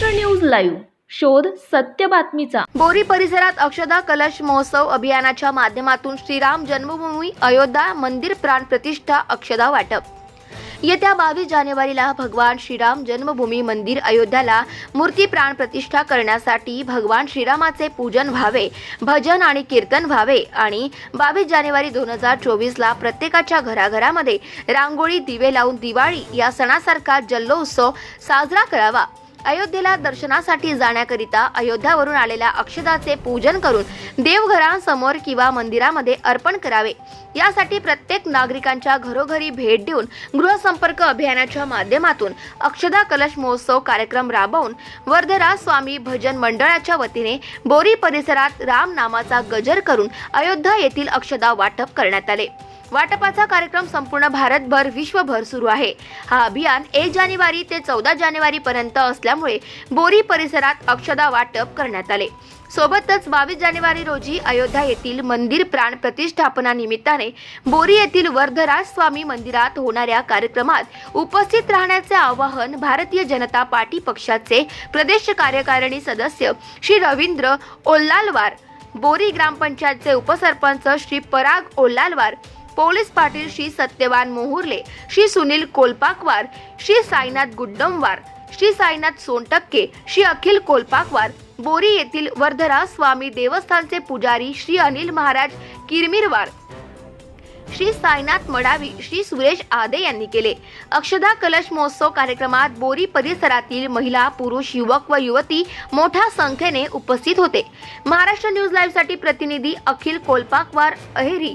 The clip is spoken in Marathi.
News live. शोध सत्य बातमीचा. बोरी परिसरात अक्षदा कलश महोत्सव अभियानाच्या माध्यमातून श्रीराम जन्मभूमी अयोध्या मंदिर प्राण प्रतिष्ठा अक्षदा वाटप. येत्या बावीस जानेवारीला भगवान श्रीराम जन्मभूमी मंदिर अयोध्याला मूर्ती प्राण प्रतिष्ठा करण्यासाठी भगवान श्रीरामाचे पूजन व्हावे भजन आणि कीर्तन व्हावे आणि बावीस जानेवारी दोन हजार चोवीसला प्रत्येकाच्या घराघरामध्ये रांगोळी दिवे लावून दिवाळी या सणासारखा जल्लोत्सव साजरा करावा. अयोध्येला दर्शनासाठी जाण्याकरिता अयोध्यावरून आलेल्या अक्षदाचे पूजन करून देवघरांसमोर किंवा मंदिरामध्ये अर्पण करावे. यासाठी प्रत्येक नागरिकांच्या घरोघरी भेट देऊन गृहसंपर्क अभियानाच्या माध्यमातून अक्षदा कलश महोत्सव कार्यक्रम राबवून वर्धरा स्वामी भजन मंडळाच्या वतीने बोरी परिसरात राम नामाचा गजर करून अयोध्या येथील अक्षदा वाटप करण्यात आले. वाटपाचा कार्यक्रम संपूर्ण भारतभर विश्वभर सुरू आहे. हा अभियान एक जानेवारी ते चौदा जानेवारी पर्यंत असल्यामुळे बोरी परिसरात अक्षदा वाटप करण्यात आले. सोबतच बावीस जानेवारी रोजी अयोध्या येथील मंदिर प्राण प्रतिष्ठापना निमित्ताने बोरी येथील वर्धराज स्वामी मंदिरात होणाऱ्या कार्यक्रमात उपस्थित राहण्याचे आवाहन भारतीय जनता पार्टी पक्षाचे प्रदेश कार्यकारिणी सदस्य श्री रवींद्र ओल्लालवार बोरी ग्रामपंचायतचे उपसरपंच श्री पराग ओल्लालवार पोलीस पाटील श्री सत्यवान मोहुर्ले श्री सुनील कोलपाकवार श्री साईनाथ गुड्डमवार श्री साईनाथ सोनटक्के श्री अखिल कोलपाकवार बोरी येथील वर्धरा स्वामी देवस्थानचे पुजारी श्री अनिल महाराज किरमिरवार श्री साईनाथ मडावी श्री सुरेश आदे यांनी केले. अक्षदा कलश महोत्सव कार्यक्रमात बोरी परिसरातील महिला पुरुष युवक व युवती मोठ्या संख्येने उपस्थित होते. महाराष्ट्र न्यूज लाईव्हसाठी प्रतिनिधी अखिल कोलपाकवार अहेरी.